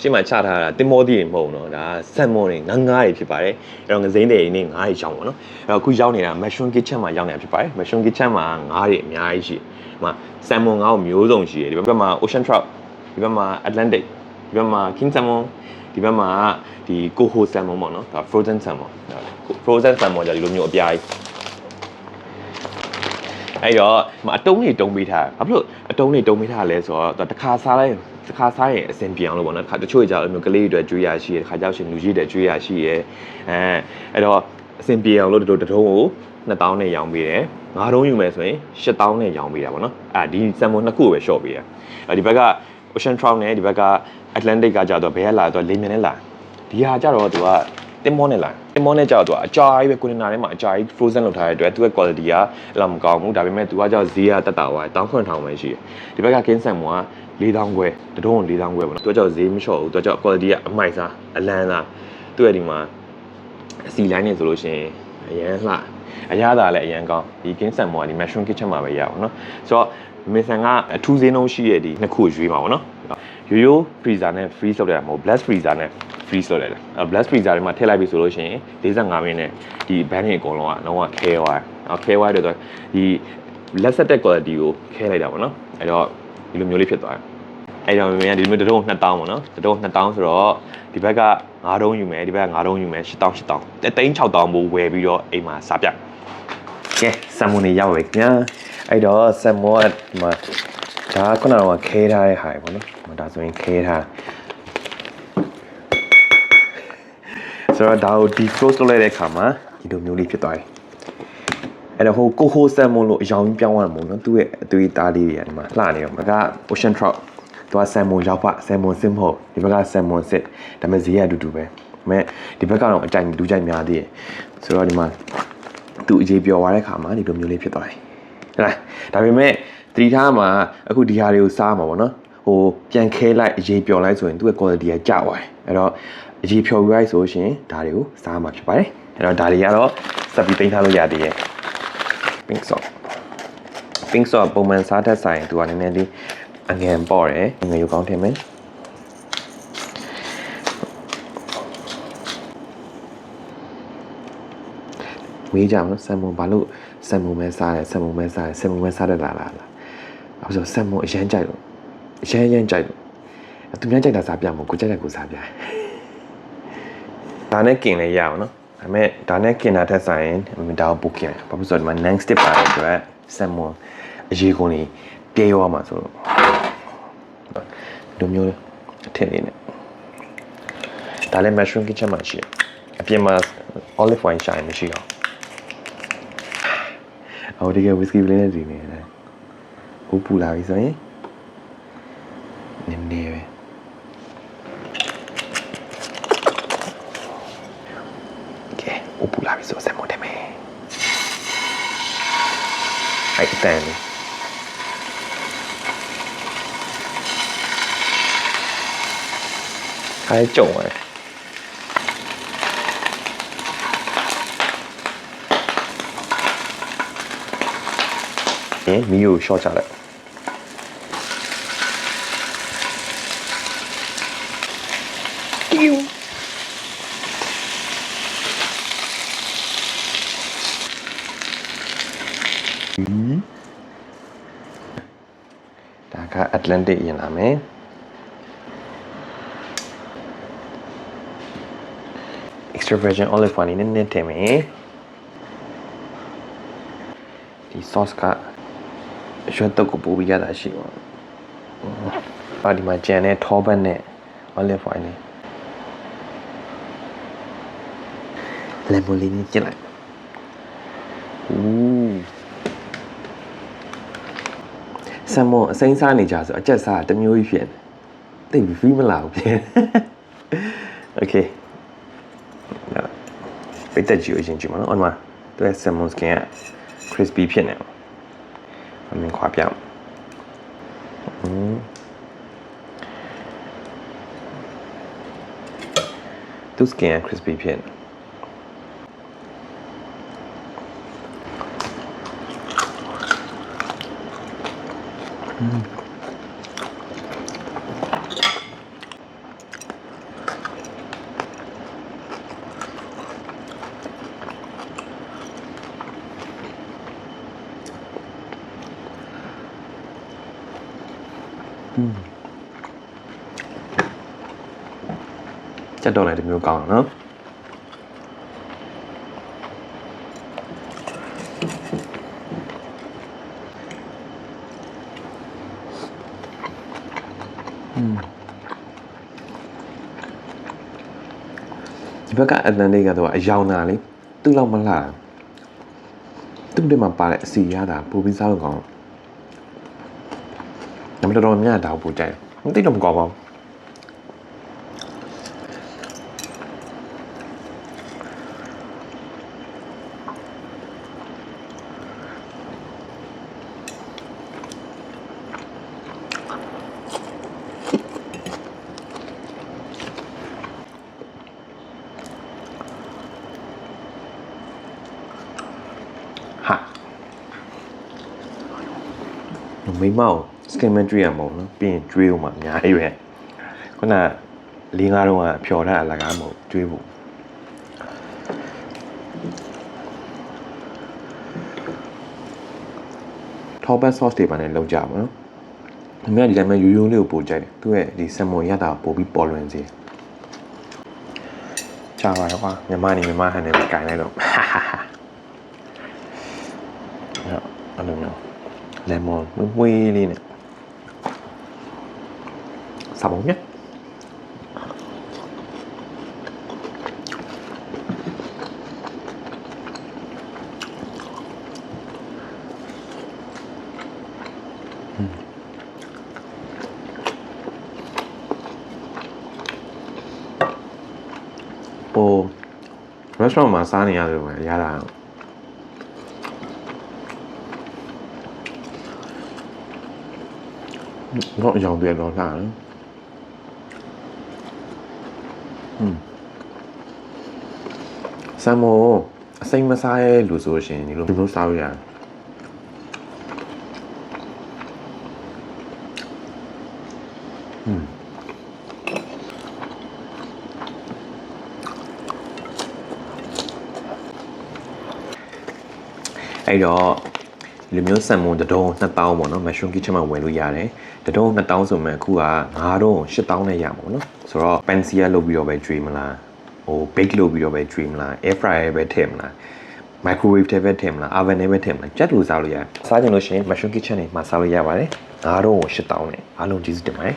ရှေ့မှာချထားတာတင်မောသီးတွေမဟုတ်တော့ဒါဆန်မောတွေငငားတွေဖြစ်ပါတယ်အဲ့တော့ငစိမ့်တွေနေငားတွေရောင်းပါတော့အဲ့တော့အခုရောင်းနေတာ mushroom kitchen မှာရောင်းနေတာဖြစ်ပါတယ် mushroom kitchen မှာငားတွေအများကြီးရှိဒီမှာဆန်မောငားကိုမျိုးစုံရှိတယ်ဒီဘက်မှာ ocean trout ဒီဘက်မှာ atlantic ဒီဘက်မှာ king salmon ဒီဘက်မှာဒီ coho salmon ပေါ့နော်ဒါ frozen salmon frozen salmon ကြာဒီလိုမျိုးအပြားကြီးအဲ့တော့အတုံးလေးတုံးပေးထားဘာဖြစ်လို့အတုံးလေးတုံးပေးထားလဲဆိုတော့တခါစားလိုက် တစ်ခါစားရင်အဆင်ပြေအောင်လို့ပေါ့နော်တစ်ခါတချို့ကြောင့်အဲ့လိုမျိုးကလေးတွေအတွက်ကျွေးရရှိတယ်တစ်ခါကြောက်ရှင်လူကြီးတွေကျွေးရရှိတယ်အဲအဲ့တော့အဆင်ပြေအောင်လို့ဒီလိုတစ်ထုံးကို2000နဲ့ရောင်းပေးတယ်ငါးတုံးယူမယ်ဆိုရင်8000နဲ့ရောင်းပေးတာပေါ့နော်အာဒီဆမ်မွန်နှစ်ခုကိုပဲ short ပေးတာအဲ့ဒီဘက်က ocean trout နဲ့ဒီဘက်က atlantic ကကြာတော့ဘယ်ကလာတော့လေမြန်နဲ့လာဒီဟာကြတော့သူကတင်မောနဲ့လာတင်မောနဲ့ကြာတော့သူကအကြာကြီးပဲကိုနေနာထဲမှာအကြာကြီး frozen လုပ်ထားတဲ့အတွက်သူ့ရဲ့ quality ကအဲ့လောက်မကောင်းဘူးဒါပေမဲ့သူကကြောက်ဈေးကတက်တာပါတောင်းခွင့်ထောင်ပဲရှိတယ်ဒီဘက်က king salmon က 4000ခွဲတတုံးကို4000ခွဲပေါ့နော်သူကကြောက်ဈေးမလျှော့ဘူးသူကကြောက် quality ကအမိုက်စားအလန်းစားသူ့ရဲ့ဒီမှာအစီလိုင်းနေဆိုလို့ရှိရင်အရန်လှအရသာလည်းအရန်ကောင်းဒီ king salmon ကဒီ mushroom kitchen မှာပဲရပါတော့ဆိုတော့မင်းဆန်ကအထူးဈေးနှုန်းရှိတဲ့ဒီနှစ်ခုရွေးပါပေါ့နော်ရိုးရိုး freezer နဲ့ freeze လုပ်တာမဟုတ် blast freezer နဲ့ freeze လုပ်လိုက်တာအဲ blast freezer တွေမှာထည့်လိုက်ပြီဆိုလို့ရှိရင်45မိနစ်နဲ့ဒီ band တွေအကုန်လုံးကလုံးဝခဲသွားတယ်။အော်ခဲသွားတယ်ဆိုတော့ဒီလက်ဆက်တဲ့ quality ကိုခဲလိုက်တာပေါ့နော်။အဲ့တော့ဒီလိုမျိုးလေးဖြစ်သွားတယ်။ အဲ့တော့မင်းကဒီလိုမျိုးတစ်တုံး2000ပေါ့နော်။တစ်တုံး2000ဆိုတော့ဒီဘက်က9တုံးယူမယ်ဒီဘက်က9တုံးယူမယ်8000 8000တသိန်း6000ဘိုးဝယ်ပြီးတော့အိမ်မှာစားပြ။ကဲဆမ်မွန်နေရောက်ပြီခင်ဗျာ။အဲ့တော့ဆမ်မွန်ကဒီမှာဒါကခုနကခဲထားတဲ့ဟာပေါ့နော်။ဒါဆိုရင်ခဲထားဆိုတော့ဒါကို defrost လုပ်လိုက်တဲ့အခါမှာဒီလိုမျိုးလေးဖြစ်သွားတယ်အဲ့တော့ဟိုကိုဟိုဆန်မွန်လို့အယောင်ကြီးပြောင်းသွားတာမဟုတ်နော်သူ့ရဲ့အသွေးသားလေးတွေကဒီမှာလှနေတော့မက ocean trout သူကဆန်မွန်ရောက်ဖဆန်မွန်စစ်မဟုတ်ဒီဘက်ကဆန်မွန်စစ်ဒါပေမဲ့ဈေးကအတူတူပဲဒါပေမဲ့ဒီဘက်ကတော့အကြိုက်ဒူးကြိုက်များသေးတယ်ဆိုတော့ဒီမှာသူအရေးပြော်သွားတဲ့အခါမှာဒီလိုမျိုးလေးဖြစ်သွားတယ်ဟဲ့လားဒါပေမဲ့သတိထားမှာအခုဒီဟာတွေကိုစားမှာပေါ့နော်ဟိုပြန်ခဲလိုက်အရေးပြော်လိုက်ဆိုရင်သူ့ရဲ့ quality ကကျသွားတယ်အဲ့တော့အရေးဖြော်ယူလိုက်ဆိုရှင်ဒါတွေကိုစားမှာဖြစ်ပါတယ်အဲ့တော့ဒါတွေကတော့စပ်ပြီးတင်ထားလို့ရသေးတယ် pink sauce pink sauce ပုံမှန်စားတဲ့ဆိုင်သူကနည်းနည်းလေး အငန်ပေါ့တယ်ငွေယူကောင်းထင်မယ်မေးကြအောင်နော်ဆမ်မွန်ဘာလို့ဆမ်မွန်ပဲစားတယ်ဆမ်မွန်ပဲစားတယ်ဆမ်မွန်ပဲစားတယ်လားလားလားအဲ့ဆိုဆမ်မွန်အရန်ကြိုက်လို့အရန်ရန်ကြိုက်လို့သူများကြိုက်တာစားပြမို့ကိုကြိုက်တဲ့ကိုစားပြဒါနဲ့กินလဲရအောင်နော်ဒါပေမဲ့ဒါနဲ့กินတာထက်ဆိုင်ရင်ဒါကိုပိုกินဘာဖြစ်လို့ဆိုတော့ဒီမှာ non stick ပါတဲ့အတွက်ဆမ်မွန်အရေးကုန်နေပြေးရောမှာဆိုတော့ဒီ လိုမျိုးလေးအထက်လေးနဲ့ဒါလည်း mushroom kitchen မှာရှိတယ်အပြင်မှာ olive wine ရှိရင်မရှိအောင်အော်ဒီက whisky လေးနဲ့ဒီနေတယ်ဟိုပူလာပြီဆိုရင်နည်းနည်းပဲကဲဥပူလာပြီဆိုဆက်မတယ်မယ်အဲ့တန်လေး ခိုင်းကြုံတယ်ရင်မီးကိုရှော့ချလိုက်ဒါကအက်တလန်တစ်ရင်လာမယ် extra virgin olive oil နည်းနည်းထည့်မယ်ဒီ sauce ကရွှေတုပ်ကိုပို့ပြီးရတာရှိပါဘာဒီမှာကြံတဲ့ထောပတ်နဲ့ olive oil နဲ့ lemon လေးနဲ့ကျစ်လိုက်ဦးဆမ်မွန်အစိမ်းစားနေကြဆိုအကျက်စားတမျိုးကြီးဖြစ်တယ်တိတ်ပြီးမလာဘူးဖြစ် Okay ပိတ်သက်ကြည့်အရင်ကြည့်မနော်အမသူရဲ့ဆမ်မွန်စကင်က crispy ဖြစ်နေအမင်းခွာပြอืมသူစကင်က crispy ဖြစ်နေ ကြက်တော့လည်းတစ်မျိုးကောင်းတယ်နော်ဒီဘက်ကအတန်လေးကတော့အယောင်နာလေသူ့လောက်မလှသူ့တည်းမှာပါတဲ့အစီရတာပူပြီးစားလို့ကောင်းတယ်နမတော်တော်များတောက်ပူကြိုက်မသိတော့မကောင်းပါဘူး မိမောက်စကင်မန်ထရီရမဟုတ်နော်ပြီးရင်ကျွေးဦးမှာအများကြီးပဲခုနလေးငါးတော့ကဖြော်ထားအလကားမဟုတ်ကျွေးဖို့ထောပတ် sauce တွေပါနဲ့လောက်ကြပါနော်အမေကဒီတိုင်းမှာရိုးရိုးလေးကိုပို့ကြိုက်တယ်သူ့ရဲ့ဒီဆယ်မွန်ရတာကိုပို့ပြီးပေါ်လွင်စေချာပါတော့ကွာမြန်မာနေမြန်မာဟန်နေပဲကြိုင်လိုက်တော့ ဟာဟာဟာအဲ့လိုမျိုးလေမွန်မွေးလေးနဲ့စားပါဦးညပို restaurant မှာစားနေရတယ်ပဲရတာ တော့ရောင်ပြတော့လာတယ်อืมဆမ်မိုအစိမ်းမစားရဲလို့ဆိုရှင်ဒီလိုဒီလိုစားလို့ရတယ်อืมအဲ့တော့ ဒီလိုမျိုးဆန်မွန်တဒုံ2000ပေါ့နော် mushroom kitchen မှာဝယ်လို့ရတယ်တဒုံ2000ဆိုမှအခုက9ဒုံ8000နဲ့ရမှာပေါ့နော်ဆိုတော့ pancia လုပ်ပြီးတော့ပဲကျွေးမလားဟို bake လုပ်ပြီးတော့ပဲကျွေးမလား air fryer ပဲထည့်မလား microwave ထဲပဲထည့်မလား oven ထဲပဲထည့်မလားကြက်လို့စားလို့ရတယ်စားကြလို့ရှိရင် mushroom kitchen နေမှာစားလို့ရပါတယ်9ဒုံ8000နဲ့အားလုံးကျေးဇူးတင်ပါတယ်